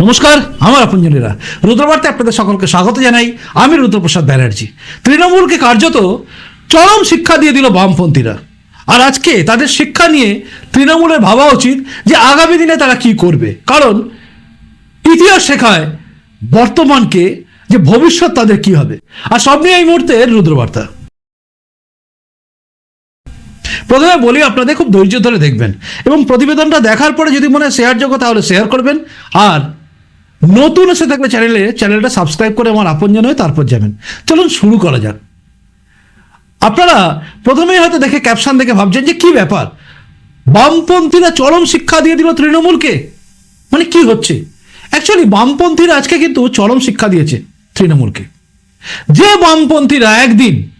নমস্কার, আমার আপনজনেরা। রুদ্রবার্তে আপনাদের সকলকে স্বাগত জানাই। আমি রুদ্রপ্রসাদ ব্যানার্জি। তৃণমূলকে কার্যত চরম শিক্ষা দিয়ে দিল বামপন্থীরা। আর আজকে তাদের শিক্ষা নিয়ে তৃণমূলের ভাবা উচিত যে আগামী দিনে তারা কি করবে। কারণ ইতিহাস শেখায় বর্তমানকে যে ভবিষ্যৎ তাদের কি হবে। আর সব নিয়ে এই মুহূর্তে রুদ্রবার্তা। প্রথমে বলি, আপনাদের খুব ধৈর্য ধরে দেখবেন। এবং প্রতিবেদনটা দেখার পরে যদি মনে হয় শেয়ার যোগ্য, তাহলে শেয়ার করবেন। আর নতুন এসে থাকলে চ্যানেলে চ্যানেলটা সাবস্ক্রাইব করে আমার আপনজন হয়ে তারপর যাবেন। চলুন শুরু করা যাক। আপনারা প্রথমেই হয়তো দেখে ক্যাপশন দেখে ভাবছেন যে কি ব্যাপার? বামপন্থীরা চরম শিক্ষা দিয়ে দিল তৃণমূলকে? মানে কি হচ্ছে? অ্যাকচুয়ালি বামপন্থীরা আজকে কিন্তু চরম শিক্ষা দিয়েছে তৃণমূলকে। যে বামপন্থীরা একদিন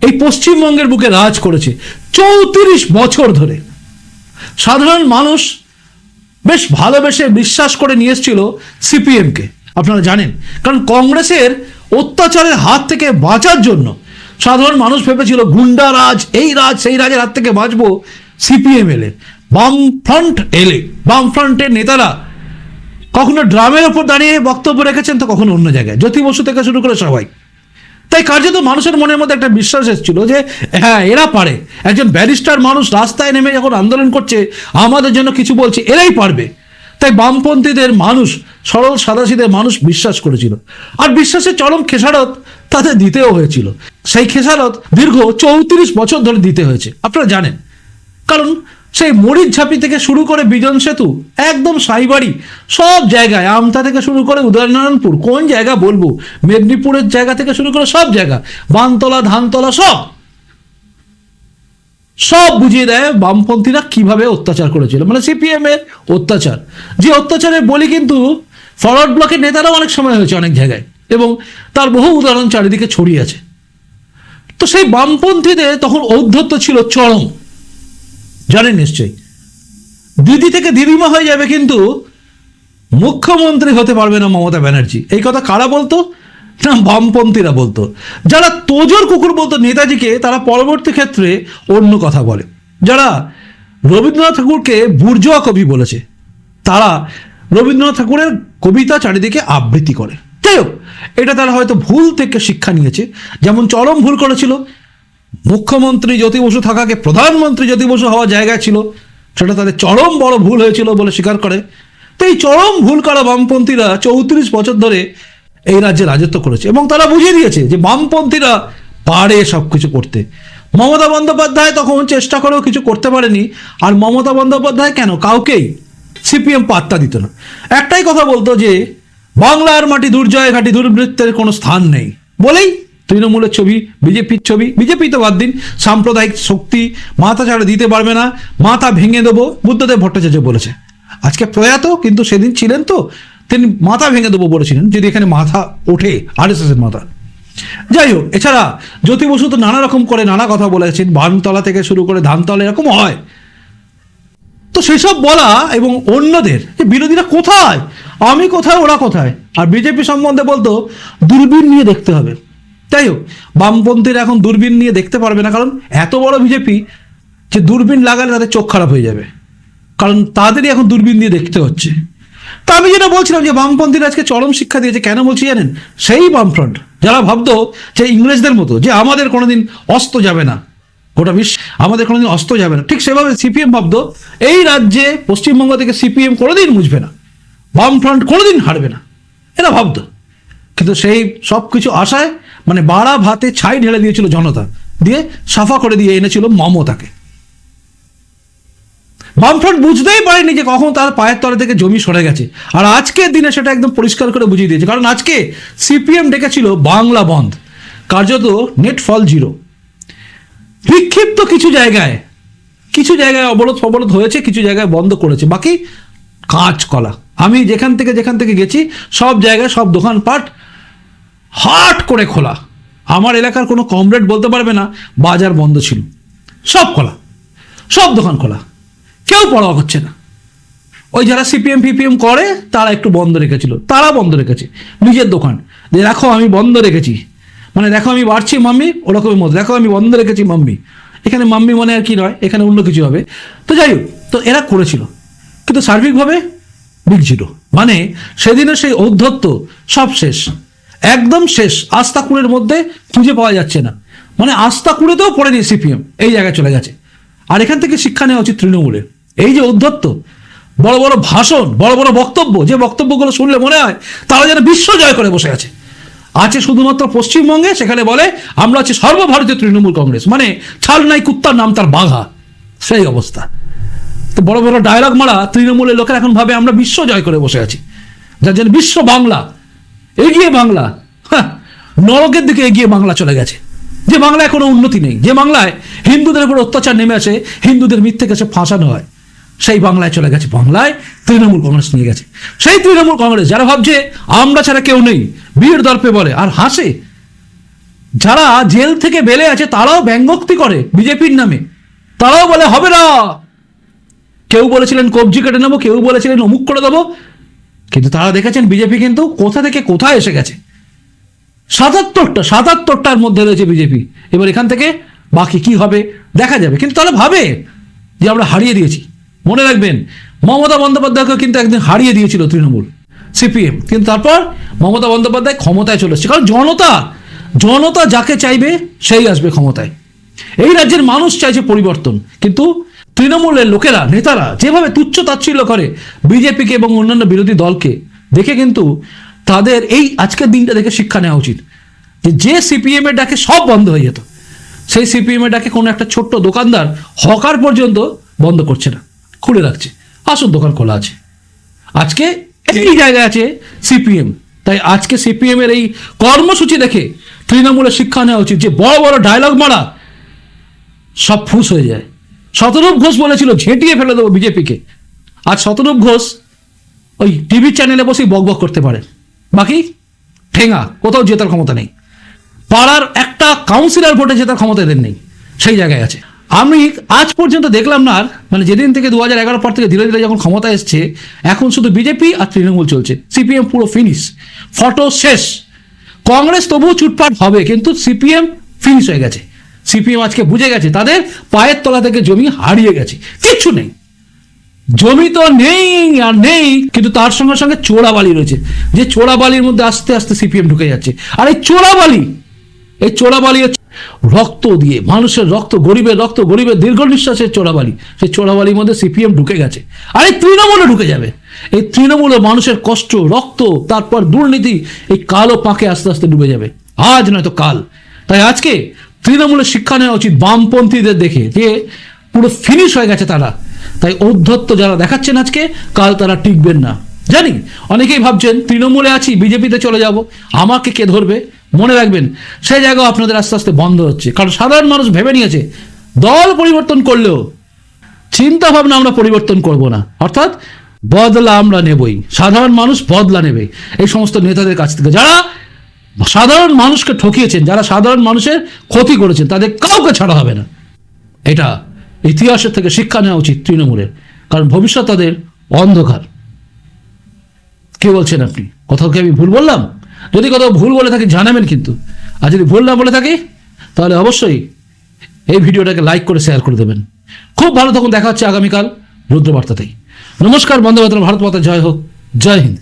এই পশ্চিমবঙ্গের বুকে রাজ করেছে, চৌত্রিশ বছর ধরে। সাধারণ মানুষ বেশ ভালোবেসে বিশ্বাস করে নিয়ে এসেছিল সিপিএমকে। আপনারা জানেন, কারণ কংগ্রেসের অত্যাচারের হাত থেকে বাঁচার জন্য সাধারণ মানুষ ভেবেছিল, গুন্ডা রাজ, এই রাজ, সেই রাজের হাত থেকে বাঁচবো সিপিএম এলে। বাম ফ্রন্ট এলে। বাম ফ্রন্টের নেতারা কখনো ড্রামের ওপর দাঁড়িয়ে বক্তব্য রেখেছেন তো কখনো অন্য জায়গায়। জ্যোতি বসু থেকে শুরু করে সবাই। তাই কার্যত মানুষের মনের মধ্যে একটা বিশ্বাস এসেছিল যে হ্যাঁ এরা পারে। একজন ব্যারিস্টার মানুষ রাস্তায় নেমে যখন আন্দোলন করছে, আমাদের জন্য কিছু বলছে, এরাই পারবে। তাই বামপন্থীদের মানুষ, সরল সাদাসিদের মানুষ বিশ্বাস করেছিল। আর বিশ্বাসের চরম খেসারত তাদের দিতেও হয়েছিল। সেই খেসারত দীর্ঘ চৌত্রিশ বছর ধরে দিতে হয়েছে। আপনারা জানেন। কারণ সেই মরিচ ঝাঁপি থেকে শুরু করে বিজন সেতু, একদম সাইবাড়ি, সব জায়গায়, আমতা থেকে শুরু করে উদয়নারায়ণপুর, কোন জায়গা বলব? মেদিনীপুরের জায়গা থেকে শুরু করে সব জায়গা বানতলা ধানতলা, সব। সব বুঝিয়ে দেয় বামপন্থীরা কীভাবে অত্যাচার করেছিল মানে সিপিএম এর অত্যাচার। যে অত্যাচারে বলি কিন্তু ফরওয়ার্ড ব্লকের নেতারাও অনেক সময় হয়েছে অনেক জায়গায়, এবং তার বহু উদাহরণ চারিদিকে ছড়িয়ে আছে। তো সেই বামপন্থীদের তখন ঔদ্ধত্য ছিল চরম। জানেন নিশ্চয়ই। দিদি থেকে দিদিমা হয়ে যাবে কিন্তু মুখ্যমন্ত্রী হতে পারবে না মমতা ব্যানার্জি। এই কথা কারা বলতো? না, বামপন্থীরা বলতো। যারা তোজোর কুকুর বলতো নেতাজিকে, তারা পরবর্তী ক্ষেত্রে অন্য কথা বলে। যারা রবীন্দ্রনাথ ঠাকুরকে বুর্জোয়া কবি বলেছে, তারা রবীন্দ্রনাথ ঠাকুরের কবিতা চারিদিকে আবৃত্তি করে। যাই হোক, এটা তারা হয়তো ভুল থেকে শিক্ষা নিয়েছে। যেমন চরম ভুল করেছিল মুখ্যমন্ত্রী জ্যোতি বসু থাকাকে প্রধানমন্ত্রী জ্যোতি বসু হওয়ার জায়গা ছিল, সেটা তাদের চরম বড় ভুল হয়েছিল বলে স্বীকার করে। তো এই চরম ভুল করা বামপন্থীরা চৌত্রিশ বছর ধরে এই রাজ্যে রাজত্ব করেছে এবং তারা বুঝিয়ে দিয়েছে যে বামপন্থীরা পারে সব কিছু করতে। মমতা বন্দ্যোপাধ্যায় তখন চেষ্টা করেও কিছু করতে পারেনি, আর মমতা বন্দ্যোপাধ্যায় কেন? কাউকেই সিপিএম পাত্তা দিত না। একটাই কথা বলতো যে, বাংলার মাটি দুর্জয় ঘাটি দুর্বৃত্তের কোনো স্থান নেই। বলেই তৃণমূলের ছবি, বিজেপির ছবি, বিজেপি তো বাদ দিন, সাম্প্রদায়িক শক্তি মাথা ছাড়া দিতে পারবে না, মাথা ভেঙে দেবো, বুদ্ধদেব ভট্টাচার্য বলেছে। আজকে প্রয়াত, কিন্তু সেদিন ছিলেন তো, তিনি মাথা ভেঙে দেবো বলেছিলেন, যদি এখানে মাথা ওঠে আর এস মাথা। যাই হোক, এছাড়া জ্যোতি বসু তো নানা রকম করে নানা কথা বলেছেন, বানতলা থেকে শুরু করে ধানতলা এরকম হয়। তো সেসব বলা এবং অন্যদের, যে বিরোধীরা কোথায়? আমি কোথায়, ওরা কোথায়? আর বিজেপি সম্বন্ধে বলতো, দূরবীন নিয়ে দেখতে হবে। যাই হোক, বামপন্থীরা এখন দূরবীন নিয়ে দেখতে পারবে না, কারণ এত বড় বিজেপি যে দূরবীন লাগালে তাদের চোখ খারাপ হয়ে যাবে। কারণ তাদেরই এখন দূরবীন দিয়ে দেখতে হচ্ছে। তা আমি যেটা বলছিলাম যে বামপন্থীরা আজকে চরম শিক্ষা দিয়েছে, কেন বলছি জানেন? সেই বামফ্রন্ট যারা ভাবতো যে ইংরেজদের মতো, যে আমাদের কোনোদিন অস্ত যাবে না, গোটা বিশ্ব আমাদের কোনোদিন অস্ত যাবে না, ঠিক সেভাবে সিপিএম ভাবতো, এই রাজ্যে পশ্চিমবঙ্গ থেকে সিপিএম কোনোদিন মুছবে না, বামফ্রন্ট কোনোদিন হারবে না, এরা ভাবতো। কিন্তু সেই সব কিছু আশায় মানে বাড়া ভাতে ছাই ঢেলে দিয়েছিল জনতা। দিয়ে সাফা করে দিয়ে এনেছিল মমতাকে বামফ্রন্ট বুঝতেই পারেনি যে কখন তার পায়ের তলা থেকে জমি সরে গেছে। আর আজকের দিনে সেটা একদম পরিষ্কার করে বুঝিয়ে দিয়েছে। কারণ আজকে সিপিএম ডেকেছিল বাংলা বন্ধ। কার্যত নেট ফল জিরো। বিক্ষিপ্ত কিছু জায়গায় কিছু জায়গায় অবরোধ ফবরোধ হয়েছে, কিছু জায়গায় বন্ধ করেছে। বাকি কাঁচকলা। আমি যেখান থেকে যেখান থেকে গেছি, সব জায়গায় সব দোকানপাট হাট করে খোলা। আমার এলাকার কোনো কমরেড বলতে পারবে না, বাজার বন্ধ ছিল। সব খোলা, সব দোকান খোলা। কেউ পড়া হচ্ছে না। ওই যারা সিপিএম ফিপিএম করে, তারা একটু বন্ধ রেখেছিল। তারা বন্ধ রেখেছে। নিজের দোকান। যে দেখো আমি বন্ধ রেখেছি। মানে দেখো আমি বাড়ছি মাম্মি ওরকমের মতো। দেখো আমি বন্ধ রেখেছি মাম্মি। এখানে মাম্মি মানে আর কি নয়, এখানে অন্য কিছু হবে। তো যাই হোক, তো এরা করেছিল। কিন্তু সার্বিকভাবে বিগ মানে সেদিনের সেই ঔদ্ধত্য সব শেষ। একদম শেষ। আস্তাকুড়ের মধ্যে খুঁজে পাওয়া যাচ্ছে না। মানে আস্তাকুড়েতেও পড়েনি সিপিএম, এই জায়গায় চলে গেছে। আর এখান থেকে শিক্ষা নেওয়া উচিত তৃণমূলের। এই যে ঔদ্ধত্য বড় বড় ভাষণ, বড় বড় বক্তব্য, যে বক্তব্যগুলো শুনলে মনে হয় তারা যেন বিশ্ব জয় করে বসে আছে। আছে শুধুমাত্র পশ্চিমবঙ্গে, সেখানে বলে, আমরা আছি সর্বভারতীয় তৃণমূল কংগ্রেস। মানে ছাল নাই কুত্তার নাম তার বাঘা। সেই অবস্থা। তো বড় বড় ডায়লগ মারা তৃণমূলের লোকের এখন ভাবে আমরা বিশ্ব জয় করে বসে আছি। যার জন্য বিশ্ব বাংলা এগিয়ে বাংলা। হ্যাঁ, নরকের দিকে এগিয়ে বাংলা চলে গেছে। যে বাংলায় কোনো উন্নতি নেই যে বাংলায় হিন্দুদের উপর অত্যাচার নেমে আসে হিন্দুদের মিথ্যে কাছে ফাঁসানো হয় সেই বাংলায় চলে গেছে বাংলায় তৃণমূল কংগ্রেস নিয়ে গেছে। সেই তৃণমূল কংগ্রেস যারা ভাবছে আমরা ছাড়া কেউ নেই বীর দর্পে বলে আর হাসে। যারা জেল থেকে বেলে আছে তারাও ব্যঙ্গোক্তি করে বিজেপির নামে। তারাও বলে হবে না। কেউ বলেছিলেন কবজি কেটে নেব। কেউ বলেছিলেন অমুক করে দেবো। কিন্তু তারা দেখেছেন বিজেপি কিন্তু কোথা থেকে কোথায় এসে গেছে। সাতাত্তরটা, সাতাত্তরটার মধ্যে রয়েছে বিজেপি। এবার এখান থেকে বাকি কি হবে দেখা যাবে। কিন্তু তারা ভাবে যে আমরা হারিয়ে দিয়েছি। মনে রাখবেন, মমতা বন্দ্যোপাধ্যায়কে কিন্তু একদিন হারিয়ে দিয়েছিল তৃণমূল, সিপিএম। কিন্তু তারপর মমতা বন্দ্যোপাধ্যায় ক্ষমতায় চলে এসেছে। কারণ জনতা জনতা যাকে চাইবে, সেই আসবে ক্ষমতায়। এই রাজ্যের মানুষ চাইছে পরিবর্তন। কিন্তু তৃণমূলের লোকেরা নেতারা যেভাবে তুচ্ছ তাচ্ছিল্য করে বিজেপিকে এবং অন্যান্য বিরোধী দলকে দেখে কিন্তু তাদের এই আজকের দিনটা দেখে শিক্ষা নেওয়া উচিত। যে যে সিপিএম এর ডাকে সব বন্ধ হয়ে যেত সেই সিপিএম এর ডাকে কোনো একটা ছোট্ট দোকানদার হকার পর্যন্ত বন্ধ করছে না খুলে রাখছে। আসল দোকান খোলা আছে। আজকে এই জায়গায় আছে সিপিএম। তাই আজকে সিপিএম এর এই কর্মসূচি দেখে তৃণমূলের শিক্ষা নেওয়া উচিত যে বড় বড় ডায়লগ মারা সব ফুস হয়ে যায়। শতরূপ ঘোষ বলেছিল, ঝেঁটিয়ে ফেলে দেবো বিজেপিকে। আর শতরূপ ঘোষ ওই টিভি চ্যানেলে বসেই বকবক করতে পারে। বাকি? ঠেঙা, কোথাও জেতার ক্ষমতা নেই। পাড়ার একটা কাউন্সিলর ভোটে জেতার ক্ষমতা এদের নেই, সেই জায়গায় আছে। আমি আজ পর্যন্ত দেখলাম না আর মানে যেদিন থেকে দু হাজার এগারো পর থেকে ধীরে ধীরে যখন ক্ষমতা এসছে, এখন শুধু বিজেপি আর তৃণমূল চলছে। সিপিএম পুরো ফিনিশ ফটো শেষ। কংগ্রেস তবুও চুটপাট হবে, কিন্তু সিপিএম ফিনিশ হয়ে গেছে। সিপিএম আজকে বুঝে গেছে, তাদের পায়ের তলা থেকে জমি হারিয়ে গেছে, কিচ্ছু নেই। জমি তো নেই আর নেই, কিন্তু তার সঙ্গে সঙ্গে চোরাবালি রয়েছে, যে চোরাবালির মধ্যে আস্তে আস্তে সিপিএম ঢুকে যাচ্ছে। আর এই চোরাবালি এই চোরাবালি হচ্ছে রক্ত দিয়ে, মানুষের রক্ত, গরিবের রক্ত, গরিবের দীর্ঘ নিঃশ্বাসের চোরাবালি, সেই চোরাবালির মধ্যে সিপিএম ঢুকে গেছে। আর এই তৃণমূলও ঢুকে যাবে। এই তৃণমূলে মানুষের কষ্ট, রক্ত, তারপর দুর্নীতি, এই কালো পাকে আস্তে আস্তে ডুবে যাবে। আজ নয়তো কাল। তাই আজকে তৃণমূলের শিক্ষা নেওয়া উচিত, বামপন্থীদের দেখে, যে পুরো ফিনিশ হয়ে গেছে তারা। তাই ঔদ্ধত্য যারা দেখাচ্ছেন আজকে, কাল তারা টিকবেন না। জানি, অনেকেই ভাবছেন, তৃণমূলে আছি, বিজেপিতে চলে যাব, আমাকে কে ধরবে? মনে রাখবেন সেই জায়গাও আপনাদের আস্তে আস্তে বন্ধ হচ্ছে। কারণ সাধারণ মানুষ ভেবে নিয়েছে, দল পরিবর্তন করলেও চিন্তা ভাবনা আমরা পরিবর্তন করব না। অর্থাৎ বদলা আমরা নেবই। সাধারণ মানুষ বদলা নেবে। এই সমস্ত নেতাদের কাছ থেকে। যারা সাধারণ মানুষকে ঠকিয়েছেন, যারা সাধারণ মানুষের ক্ষতি করেছেন, তাদের কাউকে ছাড়া হবে না। এটা ইতিহাসের থেকে শিক্ষা নেওয়া উচিত তৃণমূলের, কারণ ভবিষ্যৎ তাদের অন্ধকার। কে বলছেন আপনি? কোথাও কি আমি ভুল বললাম? যদি কোথাও ভুল বলে থাকি, জানাবেন কিন্তু। আর যদি ভুল না বলে থাকি, তাহলে অবশ্যই এই ভিডিওটাকে লাইক করে শেয়ার করে দেবেন। খুব ভালো তখন দেখা হচ্ছে আগামীকাল রুদ্রবার্তাতেই। নমস্কার মাতরম, ভারত মাতা, জয় হোক, জয় হিন্দ।